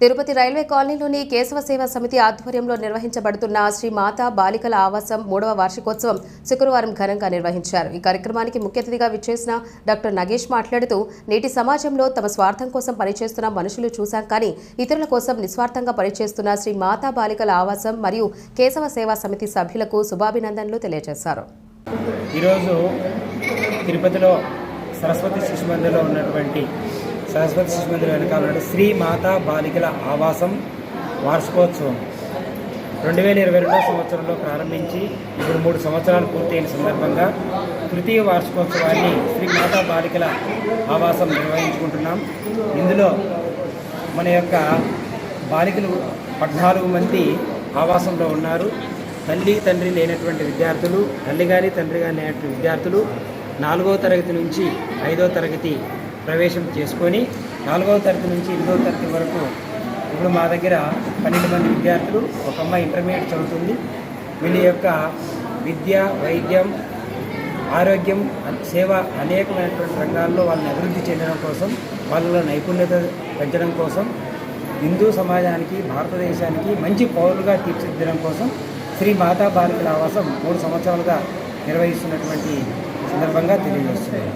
Tirupati railway కాలనీలోని కేశవ సేవా సమితి ఆధ్వర్యంలో నిర్వహించబడుతున్న శ్రీ మాతా బాలికల ఆవాసం మూడవ వార్షికోత్సవం శుక్రవారం ఘనంగా నిర్వహించారు. ఈ కార్యక్రమానికి ముఖ్య అతిథిగా విచ్చేసిన డాక్టర్ నగేష్ మాట్లాడుతూ నేటి సమాజంలో తమ స్వార్థం కోసం పనిచేస్తున్న మనుషులు చూశాం కానీ ఇతరుల కోసం నిస్వార్థంగా పనిచేస్తున్న శ్రీ మాతా బాలికల ఆవాసం మరియు కేశవ సేవా సమితి సభ్యులకు శుభాభినందనలు తెలియజేశారు. ఈరోజు తిరుపతిలో సరస్వతి శిశు మందిర్లో ఉన్నటువంటి సరస్వతి శిశు మందిరం వెనకాల శ్రీ మాతా బాలికల ఆవాసం వార్షికోత్సవం. రెండు వేల ఇరవై రెండో సంవత్సరంలో ప్రారంభించి ఇప్పుడు మూడు సంవత్సరాలు పూర్తయిన సందర్భంగా తృతీయ వార్షికోత్సవాన్ని శ్రీ మాతా బాలికల ఆవాసం నిర్వహించుకుంటున్నాం. ఇందులో మన యొక్క బాలికలు పద్నాలుగు మంది ఆవాసంలో ఉన్నారు. తల్లి తండ్రి లేనటువంటి విద్యార్థులు తల్లి కానీ తండ్రి కానీ లేనటువంటి విద్యార్థులు నాలుగో తరగతి నుంచి ఐదో తరగతి ప్రవేశం చేసుకొని నాలుగవ తరగతి నుంచి ఎనిమిదవ తరగతి వరకు ఇప్పుడు మా దగ్గర పన్నెండు మంది విద్యార్థులు ఒక అమ్మాయి ఇంటర్మీడియట్ చదువుతుంది. వీళ్ళ యొక్క విద్య వైద్యం ఆరోగ్యం సేవ అనేకమైనటువంటి రంగాల్లో వాళ్ళని అభివృద్ధి చెందడం కోసం వాళ్ళలో నైపుణ్యత పెంచడం కోసం హిందూ సమాజానికి భారతదేశానికి మంచి పౌరులుగా తీర్చిదిద్దడం కోసం శ్రీ మాతా బాలికల ఆవాసం మూడు సంవత్సరాలుగా నిర్వహిస్తున్నటువంటి సందర్భంగా తెలియజేస్తున్నాను.